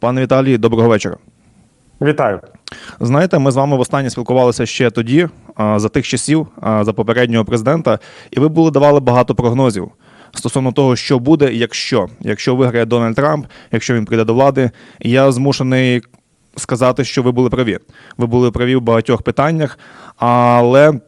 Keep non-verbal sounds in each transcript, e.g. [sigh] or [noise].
Пане Віталій, доброго вечора. Вітаю. Знаєте, ми з вами востаннє спілкувалися ще тоді, за тих часів, за попереднього президента, і ви були давали багато прогнозів стосовно того, що буде, якщо якщо виграє Дональд Трамп, якщо він прийде до влади. Я змушений сказати, що ви були праві. Ви були праві в багатьох питаннях, але.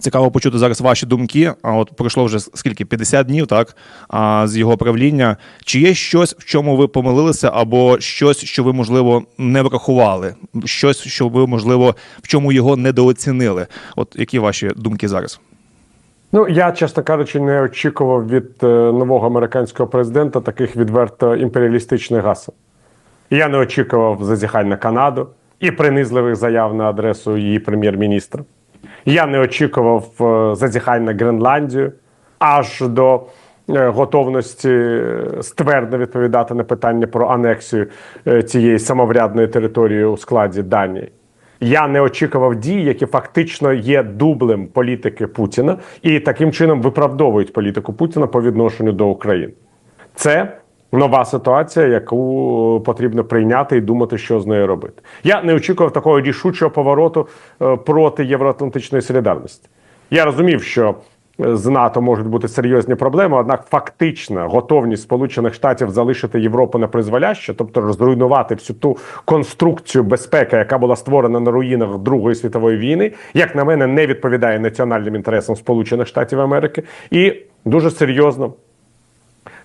Цікаво почути зараз ваші думки. А от пройшло вже скільки 50 днів, так а, з його правління. Чи є щось, в чому ви помилилися, або щось, що ви можливо не врахували? Щось, що ви можливо в чому його недооцінили? От які ваші думки зараз? Ну я, чесно кажучи, не очікував від е, нового американського президента таких відверто імперіалістичних гасел. Я не очікував зазіхань на Канаду і принизливих заяв на адресу її прем'єр-міністра. Я не очікував е, зазіхань на Гренландію аж до е, готовності е, ствердно відповідати на питання про анексію цієї самоврядної території у складі Данії. Я не очікував дій, які фактично є дублем політики Путіна, і таким чином виправдовують політику Путіна по відношенню до України. Це нова ситуація, яку потрібно прийняти і думати, що з нею робити. Я не очікував такого рішучого повороту е, проти євроатлантичної солідарності. Я розумів, що е, з НАТО можуть бути серйозні проблеми, однак фактична готовність Сполучених Штатів залишити Європу на призволяще, тобто розруйнувати всю ту конструкцію безпеки, яка була створена на руїнах Другої світової війни, як на мене, не відповідає національним інтересам Сполучених Штатів Америки, і дуже серйозно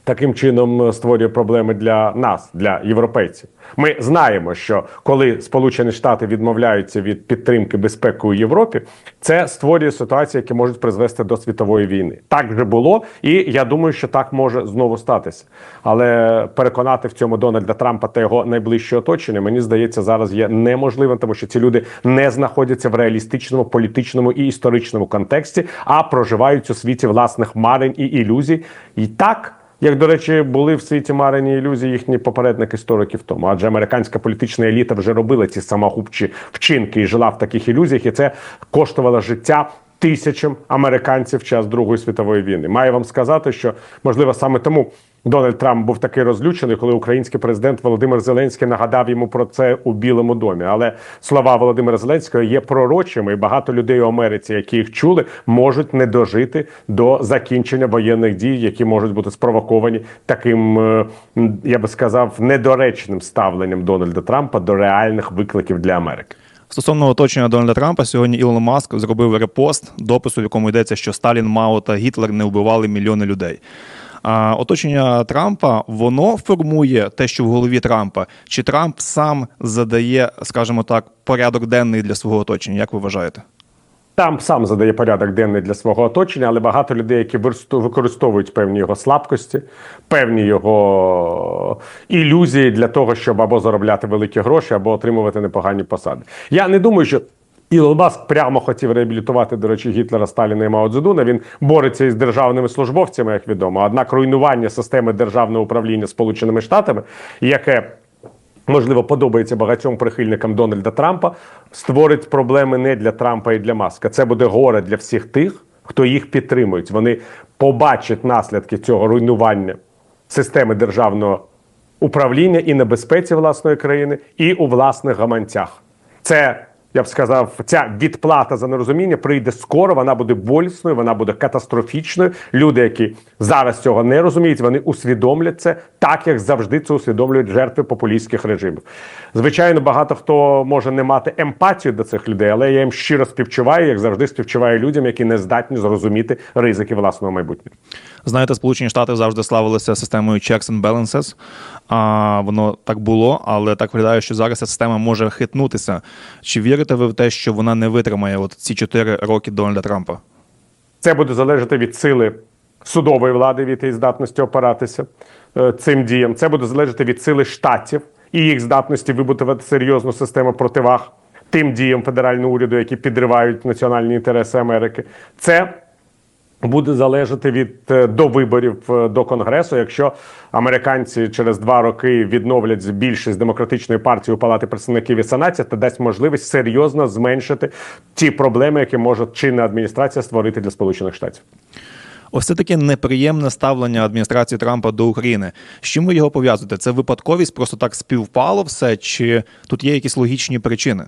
таким чином е, створює проблеми для нас, для європейців. Ми знаємо, що коли Сполучені Штати відмовляються від підтримки безпеки у Європі, це створює ситуації, які можуть призвести до світової війни. Так вже було, і я думаю, що так може знову статися. Але переконати в цьому Дональда Трампа та його найближче оточення, мені здається, зараз є неможливим, тому що ці люди не знаходяться в реалістичному політичному і історичному контексті, а проживають у світі власних марень і ілюзій. І так. Як, до речі, були в світі марені ілюзії їхні попередники 100 років тому, адже американська політична еліта вже робила ці самогубчі вчинки і жила в таких ілюзіях, і це коштувало життя тисячам американців в час Другої світової війни. Маю вам сказати, що можливо саме тому Дональд Трамп був такий розлючений, коли український президент Володимир Зеленський нагадав йому про це у Білому домі. Але слова Володимира Зеленського є пророчими, і багато людей у Америці, які їх чули, можуть не дожити до закінчення воєнних дій, які можуть бути спровоковані таким, е, я би сказав, недоречним ставленням Дональда Трампа до реальних викликів для Америки. Стосовно оточення Дональда Трампа, сьогодні Ілон Маск зробив репост допису, в якому йдеться, що Сталін, Мао та Гітлер не вбивали мільйони людей. Оточення Трампа воно формує те, що в голові Трампа, чи Трамп сам задає, скажімо так, порядок денний для свого оточення? Як ви вважаєте? Трамп сам задає порядок денний для свого оточення, але багато людей, які використовують певні його слабкості, певні його ілюзії для того, щоб або заробляти великі гроші, або отримувати непогані посади. Я не думаю, що. Ілон Маск прямо хотів реабілітувати, до речі, Гітлера, Сталіна і Мао Цзедуна. Він бореться із державними службовцями, як відомо. Однак руйнування системи державного управління Сполученими Штатами, яке можливо, подобається багатьом прихильникам Дональда Трампа, створить проблеми не для Трампа і для Маска. Це буде горе для всіх тих, хто їх підтримують. Вони побачать наслідки цього руйнування системи державного управління і небезпеці власної країни, і у власних гаманцях. Це я б сказав, ця відплата за нерозуміння прийде скоро. Вона буде болісною, вона буде катастрофічною. Люди, які зараз цього не розуміють, вони усвідомлять це так, як завжди це усвідомлюють жертви популістських режимів. Звичайно, багато хто може не мати емпатію до цих людей, але я їм щиро співчуваю, як завжди співчуваю людям, які не здатні зрозуміти ризики власного майбутнього. Знаєте, Сполучені Штати завжди славилися системою checks and balances. А воно так було, але так виглядає, що зараз ця система може хитнутися. Чи вірите ви в те, що вона не витримає от ці чотири роки Дональда Трампа? Це буде залежати від сили судової влади, від її здатності опиратися е, цим діям. Це буде залежати від сили штатів і їх здатності вибудувати серйозну систему противаг тим діям федерального уряду, які підривають національні інтереси Америки. Це буде залежати від е, до виборів е, до конгресу. Якщо американці через два роки відновлять більшість демократичної партії у палати представників і сенаті, це дасть можливість серйозно зменшити ті проблеми, які може чинна адміністрація створити для Сполучених Штатів. Ось це таке неприємне ставлення адміністрації Трампа до України. З чим ви його пов'язуєте? Це випадковість, просто так співпало все, чи тут є якісь логічні причини?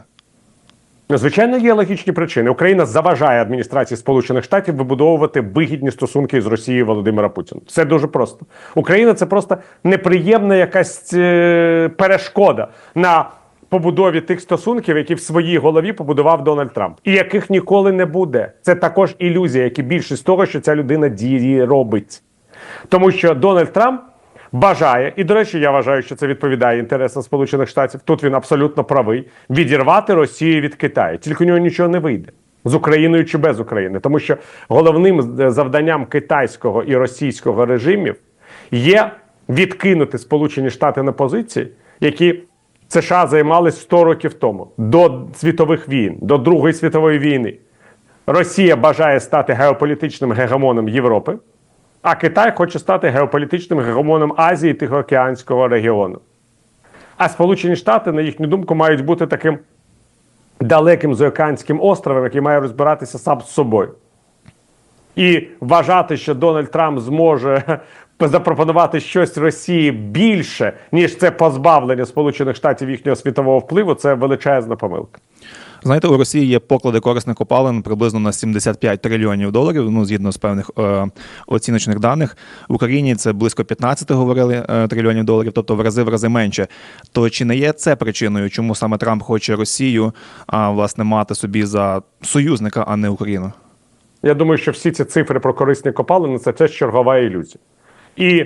Звичайно, є логічні причини. Україна заважає адміністрації Сполучених Штатів вибудовувати вигідні стосунки з Росією Володимира Путіна. Це дуже просто. Україна це просто неприємна якась е, перешкода на побудові тих стосунків, які в своїй голові побудував Дональд Трамп, і яких ніколи не буде. Це також ілюзія, як і більшість того, що ця людина дії робить. Тому що Дональд Трамп бажає, і до речі, я вважаю, що це відповідає інтересам Сполучених Штатів. Тут він абсолютно правий. Відірвати Росію від Китаю. Тільки у нього нічого не вийде з Україною чи без України, тому що головним е, завданням китайського і російського режимів є відкинути Сполучені Штати на позиції, які США займали 100 років тому до світових війн, до Другої світової війни. Росія бажає стати геополітичним гегемоном Європи. А Китай хоче стати геополітичним гегемоном Азії Тихоокеанського регіону. А Сполучені Штати, на їхню думку, мають бути таким далеким заокеанським островом, який має розбиратися сам з собою. І вважати, що Дональд Трамп зможе [laughs] запропонувати щось Росії більше, ніж це позбавлення Сполучених Штатів їхнього світового впливу, це величезна помилка. Знаєте, у Росії є поклади корисних копалин приблизно на 75 трильйонів доларів. Ну згідно з певних е, оціночних даних. В Україні це близько 15 говорили е, трильйонів доларів, тобто в рази в рази менше. То чи не є це причиною, чому саме Трамп хоче Росію а власне мати собі за союзника, а не Україну? Я думаю, що всі ці цифри про корисні копалини це теж чергова ілюзія. І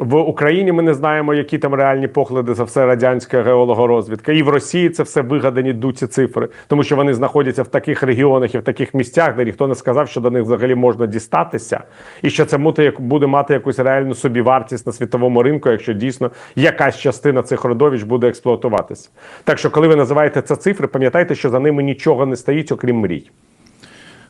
в Україні ми не знаємо, які там реальні погляди за все радянська геологорозвідка. І в Росії це все вигадані дуці цифри, тому що вони знаходяться в таких регіонах і в таких місцях, де ніхто не сказав, що до них взагалі можна дістатися, і що це буде, мати якусь реальну собівартість на світовому ринку, якщо дійсно якась частина цих родовищ буде експлуатуватися. Так що, коли ви називаєте це цифри, пам'ятайте, що за ними нічого не стоїть, окрім мрій.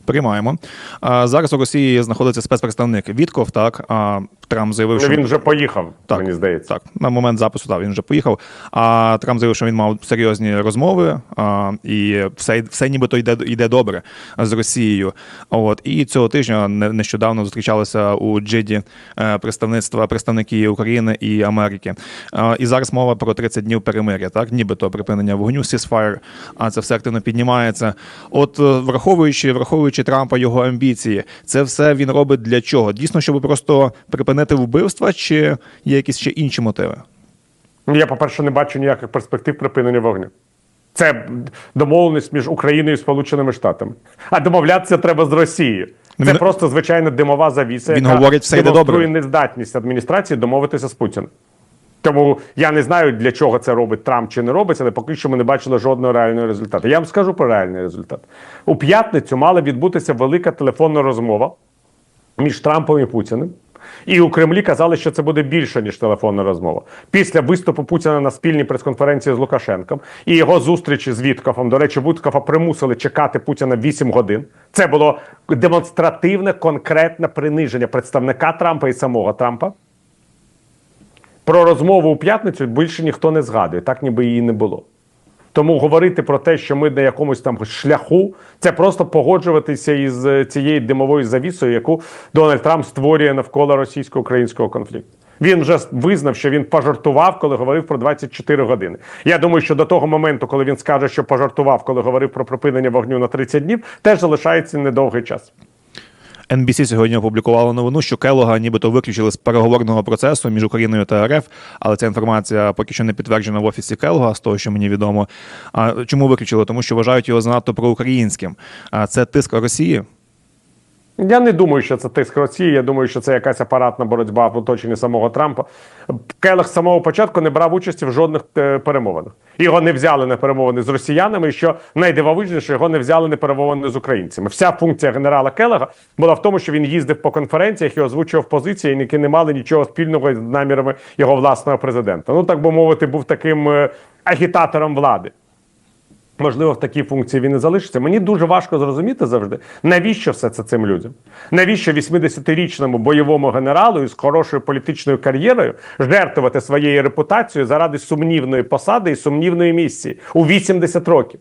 Приймаємо. А зараз у Росії знаходиться спецпредставник Вітков. Так а Трамп заявив, Ну, що він вже поїхав, Так, мені здається. Так, на момент запису так, він вже поїхав. А Трамп заявив, що він мав серйозні розмови, а, і все, все нібито йде, йде добре з Росією. От і цього тижня не- нещодавно зустрічалися у Джиді е, представництва представники України і Америки. А, і зараз мова про 30 днів перемиря, так, нібито припинення вогню, ceasefire, а це все активно піднімається. От е, враховуючи, враховуючи Трампа його амбіції, це все він робить для чого? Дійсно, щоб просто припинити вбивства, чи є якісь ще інші мотиви? Ну, Я, по-перше, не бачу ніяких перспектив припинення вогню. Це домовленість між Україною і Сполученими Штатами. А домовлятися треба з Росією. Ну, Це він- просто звичайна димова завіса, Він яка говорить, все йде добре. нездатність адміністрації домовитися з Путіним. Тому я не знаю, для чого це робить Трамп чи не робить, але поки що ми не бачили жодного реального результату. Я вам скажу про реальний результат. У п'ятницю мала відбутися велика телефонна розмова між Трампом і Путіним. І у Кремлі казали, що це буде більше ніж телефонна розмова. Після виступу Путіна на спільній прес-конференції з Лукашенком і його зустрічі з Віткофом. До речі, Віткофа примусили чекати Путіна 8 годин. Це було демонстративне, конкретне приниження представника Трампа і самого Трампа. Про розмову у п'ятницю більше ніхто не згадує, так ніби її не було. Тому говорити про те, що ми на якомусь там шляху, це просто погоджуватися із е, цією димовою завісою, яку Дональд Трамп створює навколо російсько-українського конфлікту. Він вже визнав, що він пожартував, коли говорив про 24 години. Я думаю, що до того моменту, коли він скаже, що пожартував, коли говорив про припинення вогню на 30 днів, теж залишається недовгий час. NBC сьогодні опублікувало новину, що Келога нібито виключили з переговорного процесу між Україною та РФ, але ця інформація поки що не підтверджена в офісі Келога, з того, що мені відомо. А чому виключили? Тому що вважають його занадто проукраїнським. А це тиск Росії. Я не думаю, що це тиск Росії. Я думаю, що це якась апаратна боротьба в оточенні самого Трампа. Келех з самого початку не брав участі в жодних е, перемовинах. Його не взяли на перемовини з росіянами. І що найдивовижніше, його не взяли на перемовини з українцями. Вся функція генерала Келега була в тому, що він їздив по конференціях і озвучував позиції, які не мали нічого спільного з намірами його власного президента. Ну так би мовити, був таким е, агітатором влади. Можливо, в такій функції він і залишиться. Мені дуже важко зрозуміти завжди, навіщо все це цим людям? Навіщо 80-річному бойовому генералу із хорошою політичною кар'єрою жертвувати своєю репутацією заради сумнівної посади і сумнівної місії у 80 років?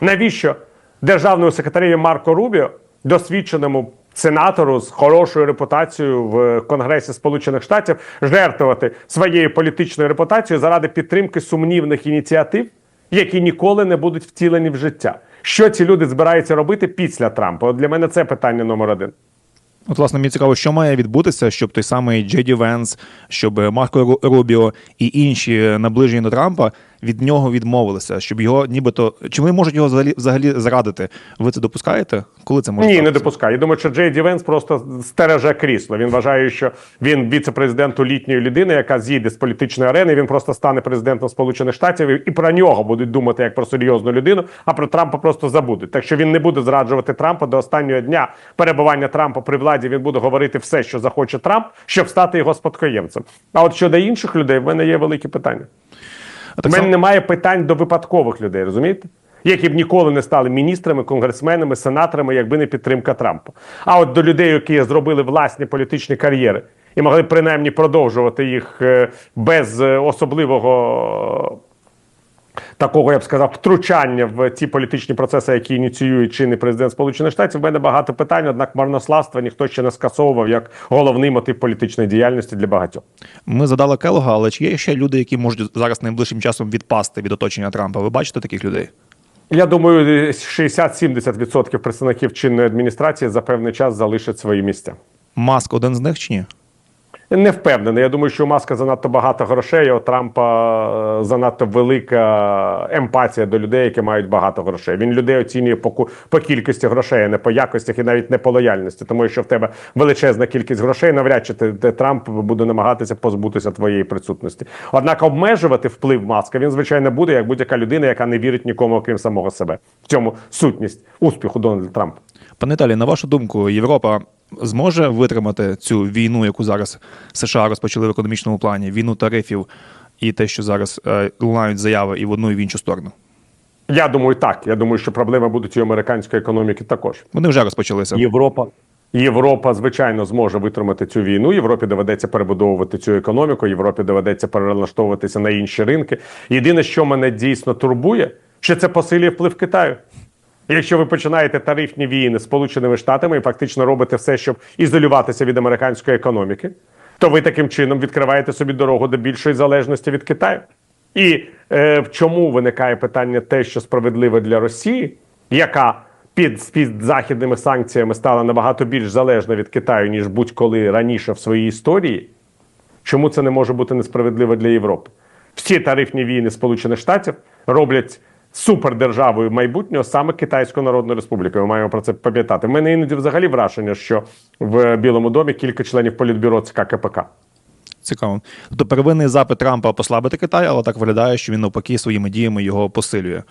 Навіщо державному секретареві Марко Рубіо, досвідченому сенатору з хорошою репутацією в Конгресі Сполучених Штатів жертвувати своєю політичною репутацією заради підтримки сумнівних ініціатив, які ніколи не будуть втілені в життя. Що ці люди збираються робити після Трампа? От для мене це питання номер один. От, власне, мені цікаво, що має відбутися, щоб той самий Джеді Венс, щоб Марко Рубіо і інші наближені до Трампа від нього відмовилися, щоб його нібито чи вони можуть його взагалі взагалі зрадити? Ви це допускаєте? Коли це може Ні, не допускаю. Я думаю, що Джей Ді Венс просто стереже крісло. Він вважає, що він віце-президент у літньої людини, яка з'їде з політичної арени. Він просто стане президентом Сполучених Штатів і про нього будуть думати як про серйозну людину, а про Трампа просто забудуть. Так що він не буде зраджувати Трампа до останнього дня перебування Трампа при владі. Він буде говорити все, що захоче Трамп, щоб стати його спадкоємцем. А от щодо інших людей, в мене є великі питання. У мене немає питань до випадкових людей, розумієте? Які б ніколи не стали міністрами, конгресменами, сенаторами, якби не підтримка Трампа. А от до людей, які зробили власні політичні кар'єри і могли принаймні продовжувати їх е, без е, особливого такого, я б сказав, втручання в ті політичні процеси, які ініціює чинний президент Сполучених Штатів. В мене багато питань, однак марнославства ніхто ще не скасовував як головний мотив політичної діяльності для багатьох. Ми задали Келога, але чи є ще люди, які можуть зараз найближчим часом відпасти від оточення Трампа? Ви бачите таких людей? Я думаю, 60-70% представників чинної адміністрації за певний час залишать свої місця. Маск один з них чи ні? Не впевнений. Я думаю, що у Маска занадто багато грошей, а у Трампа е, занадто велика емпатія до людей, які мають багато грошей. Він людей оцінює по, по кількості грошей, а не по якостях і навіть не по лояльності. Тому якщо в тебе величезна кількість грошей, навряд чи ти, ти- Трамп буде намагатися позбутися твоєї присутності. Однак обмежувати вплив маска він звичайно буде як будь-яка людина, яка не вірить нікому, окрім самого себе. В цьому сутність успіху Дональда Трампа. Пане Віталій, на вашу думку, Європа зможе витримати цю війну, яку зараз США розпочали в економічному плані, війну тарифів і те, що зараз е, лунають заяви і в одну і в іншу сторону? Я думаю, так. Я думаю, що проблеми будуть і американської економіки також. Вони вже розпочалися. Європа. Європа, звичайно, зможе витримати цю війну. Європі доведеться перебудовувати цю економіку. Європі доведеться перелаштовуватися на інші ринки. Єдине, що мене дійсно турбує, що це посилює вплив Китаю. Якщо ви починаєте тарифні війни з Сполученими Штатами і фактично робите все, щоб ізолюватися від американської економіки, то ви таким чином відкриваєте собі дорогу до більшої залежності від Китаю. І е, в чому виникає питання те, що справедливо для Росії, яка під, під західними санкціями стала набагато більш залежна від Китаю, ніж будь-коли раніше в своїй історії, чому це не може бути несправедливо для Європи? Всі тарифні війни Сполучених Штатів роблять супердержавою майбутнього саме Китайською Народною Республікою. Ми маємо про це пам'ятати. У мене іноді взагалі враження, що в Білому домі кілька членів політбюро ЦК КПК. Цікаво. Тобто первинний запит Трампа послабити Китай, але так виглядає, що він навпаки своїми діями його посилює.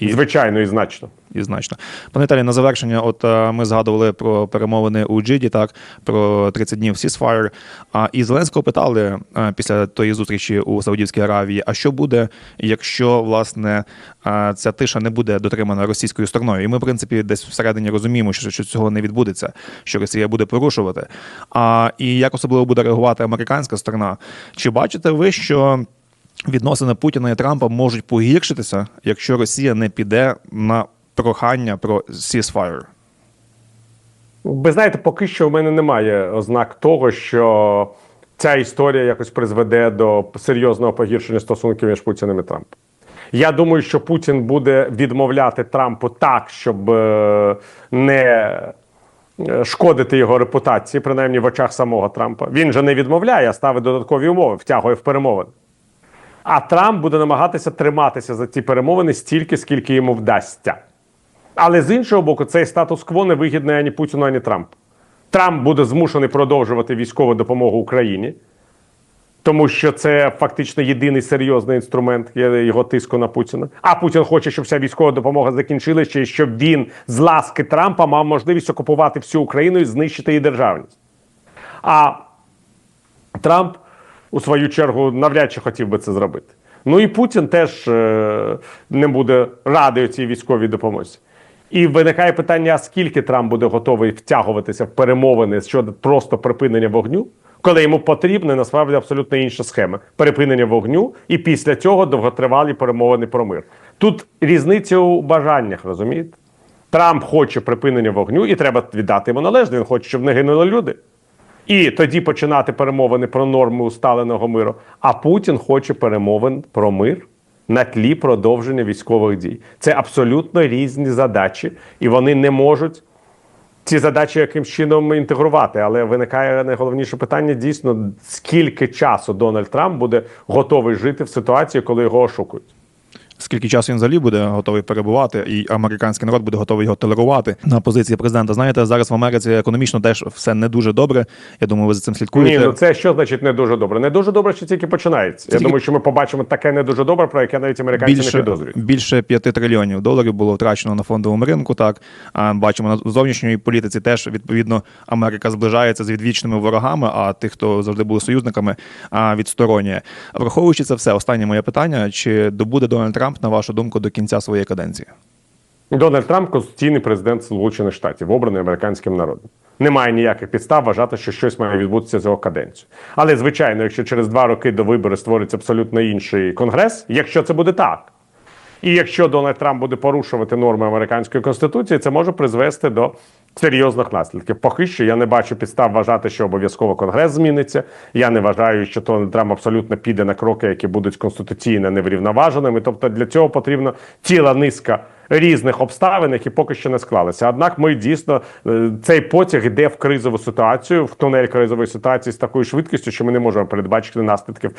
І Звичайно і значно. і значно. Пане Віталій, на завершення, от е, ми згадували про перемовини у Джиді, так про 30 днів ceasefire. А і Зеленського питали е, після тої зустрічі у Саудівській Аравії: а що буде, якщо власне е, ця тиша не буде дотримана російською стороною? І ми, в принципі, десь всередині розуміємо, що, що цього не відбудеться, що Росія буде порушувати. А і як особливо буде реагувати американська сторона? Чи бачите ви, що? Відносини Путіна і Трампа можуть погіршитися, якщо Росія не піде на прохання про ceasefire. Ви знаєте, поки що в мене немає ознак того, що ця історія якось призведе до серйозного погіршення стосунків між Путіним і Трампом. Я думаю, що Путін буде відмовляти Трампу так, щоб е, не е, шкодити його репутації, принаймні в очах самого Трампа. Він же не відмовляє, а ставить додаткові умови, втягує в перемовини. А Трамп буде намагатися триматися за ці перемовини стільки, скільки йому вдасться. Але з іншого боку, цей статус-кво не вигідний ані Путіну, ані Трампу. Трамп буде змушений продовжувати військову допомогу Україні, тому що це фактично єдиний серйозний інструмент його тиску на Путіна. А Путін хоче, щоб вся військова допомога закінчилася, і щоб він з ласки Трампа мав можливість окупувати всю Україну і знищити її державність. А Трамп, у свою чергу, навряд чи хотів би це зробити. Ну і Путін теж е, не буде радий цій військовій допомозі. І виникає питання: скільки Трамп буде готовий втягуватися в перемовини щодо просто припинення вогню, коли йому потрібна насправді абсолютно інша схема перепинення вогню, і після цього довготривалі перемовини про мир. Тут різниця у бажаннях, розумієте? Трамп хоче припинення вогню, і треба віддати йому належне. Він хоче, щоб не гинули люди. І тоді починати перемовини про норми усталеного миру. А Путін хоче перемовин про мир на тлі продовження військових дій. Це абсолютно різні задачі, і вони не можуть ці задачі якимсь чином інтегрувати. Але виникає найголовніше питання: дійсно, скільки часу Дональд Трамп буде готовий жити в ситуації, коли його ошукують. Скільки часу він взагалі буде готовий перебувати, і американський народ буде готовий його толерувати на позиції президента. Знаєте, зараз в Америці економічно теж все не дуже добре. Я думаю, ви за цим слідкуєте. Ні, ну це що значить не дуже добре? Не дуже добре, що тільки починається. Тільки- Я думаю, що ми побачимо таке не дуже добре, про яке навіть американці не підозрюють. більше 5 трильйонів доларів було втрачено на фондовому ринку. Так а бачимо на зовнішньої політиці. Теж відповідно Америка зближається з відвічними ворогами. А тих, хто завжди були союзниками, а відсторонює. Враховуючи це все, останнє моє питання: чи добуде Дональд Трамп, на вашу думку, до кінця своєї каденції? Дональд Трамп конституційний президент Сполучених Штатів, обраний американським народом. Немає ніяких підстав вважати, що щось має відбутися з його каденцією. Але звичайно, якщо через два роки до виборів створиться абсолютно інший конгрес, якщо це буде так. І якщо Дональд Трамп буде порушувати норми американської конституції, це може призвести до серйозних наслідків. Поки що я не бачу підстав вважати, що обов'язково конгрес зміниться. Я не вважаю, що Дональд Трамп абсолютно піде на кроки, які будуть конституційно неврівноваженими. Тобто для цього потрібно ціла низка різних обставин, які поки що не склалися. Однак ми дійсно е, цей потяг йде в кризову ситуацію, в тунель кризової ситуації з такою швидкістю, що ми не можемо передбачити наслідків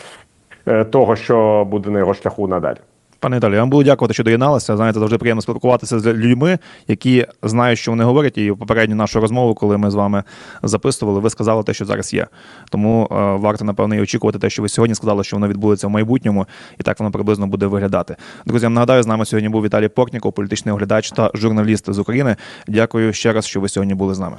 е, того, що буде на його шляху надалі. Пане Віталію, я вам буду дякувати, що доєдналися. Знаєте, завжди приємно спілкуватися з людьми, які знають, що вони говорять. І в попередню нашу розмову, коли ми з вами записували, ви сказали те, що зараз є. Тому е, варто напевно і очікувати те, що ви сьогодні сказали, що воно відбудеться в майбутньому, і так воно приблизно буде виглядати. Друзі, я нагадаю, з нами сьогодні був Віталій Портніков, політичний оглядач та журналіст з України. Дякую ще раз, що ви сьогодні були з нами.